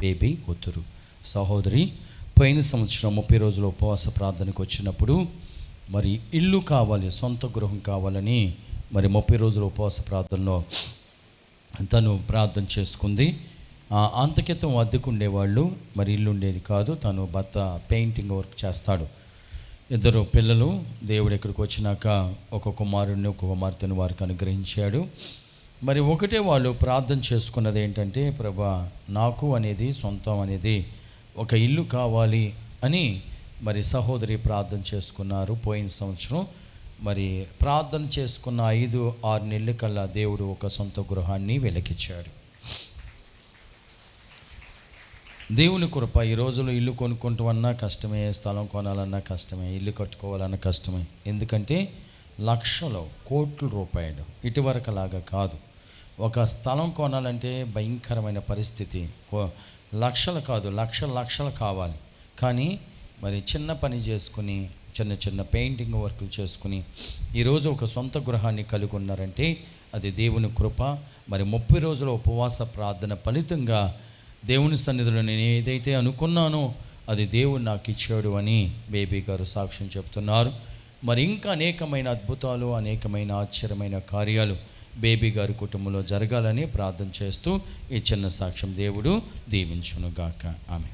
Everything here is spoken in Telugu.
బేబీ కూతురు. సహోదరి పోయిన సంవత్సరం ముప్పై రోజుల ఉపవాస ప్రార్థనకు వచ్చినప్పుడు మరి ఇల్లు కావాలి సొంత గృహం కావాలని మరి ముప్పై రోజుల ఉపవాస ప్రార్థనలో తను ప్రార్థన చేసుకుంది. ఆ, అంతకితం అద్దెకు ఉండేవాళ్ళు మరి ఇల్లు ఉండేది కాదు తను భర్త పెయింటింగ్ వర్క్ చేస్తాడు. ఇద్దరు పిల్లలు దేవుడు ఇక్కడికి వచ్చినాక ఒక కుమారుడిని ఒక కుమార్తెను వారికి అనుగ్రహించాడు. మరి ఒకటే వాళ్ళు ప్రార్థన చేసుకున్నది ఏంటంటే ప్రభా నాకు అనేది సొంతం అనేది ఒక ఇల్లు కావాలి అని మరి సహోదరి ప్రార్థన చేసుకున్నారు పోయిన సంవత్సరం. మరి ప్రార్థన చేసుకున్న ఐదు ఆరు నెలల కల్లా దేవుడు ఒక సొంత గృహాన్ని వెలికిచ్చాడు. దేవుని కృప ఈ రోజుల్లో ఇల్లు కొనుక్కుంటామన్నా కష్టమే స్థలం కొనాలన్నా కష్టమే ఇల్లు కట్టుకోవాలన్నా కష్టమే. ఎందుకంటే లక్షలు కోట్ల రూపాయలు ఇటువరకలాగా కాదు. ఒక స్థలం కొనాలంటే భయంకరమైన పరిస్థితి. కో- లక్షలు కాదు లక్షల లక్షలు కావాలి. కానీ మరి చిన్న పని చేసుకుని చిన్న చిన్న పెయింటింగ్ వర్కులు చేసుకుని ఈరోజు ఒక సొంత గృహాన్ని కలిగి ఉన్నారంటే అది దేవుని కృప. మరి ముప్పై రోజుల ఉపవాస ప్రార్థన ఫలితంగా దేవుని సన్నిధిలో నేను ఏదైతే అనుకున్నానో అది దేవుడు నాకు ఇచ్చాడు అని బేబీ గారు సాక్ష్యం చెప్తున్నారు. మరి ఇంకా అనేకమైన అద్భుతాలు అనేకమైన ఆశ్చర్యమైన కార్యాలు బేబీ గారి కుటుంబంలో జరగాలని ప్రార్థన చేస్తూ ఈ చిన్న సాక్ష్యం దేవుడు దీవించునుగాక. ఆమె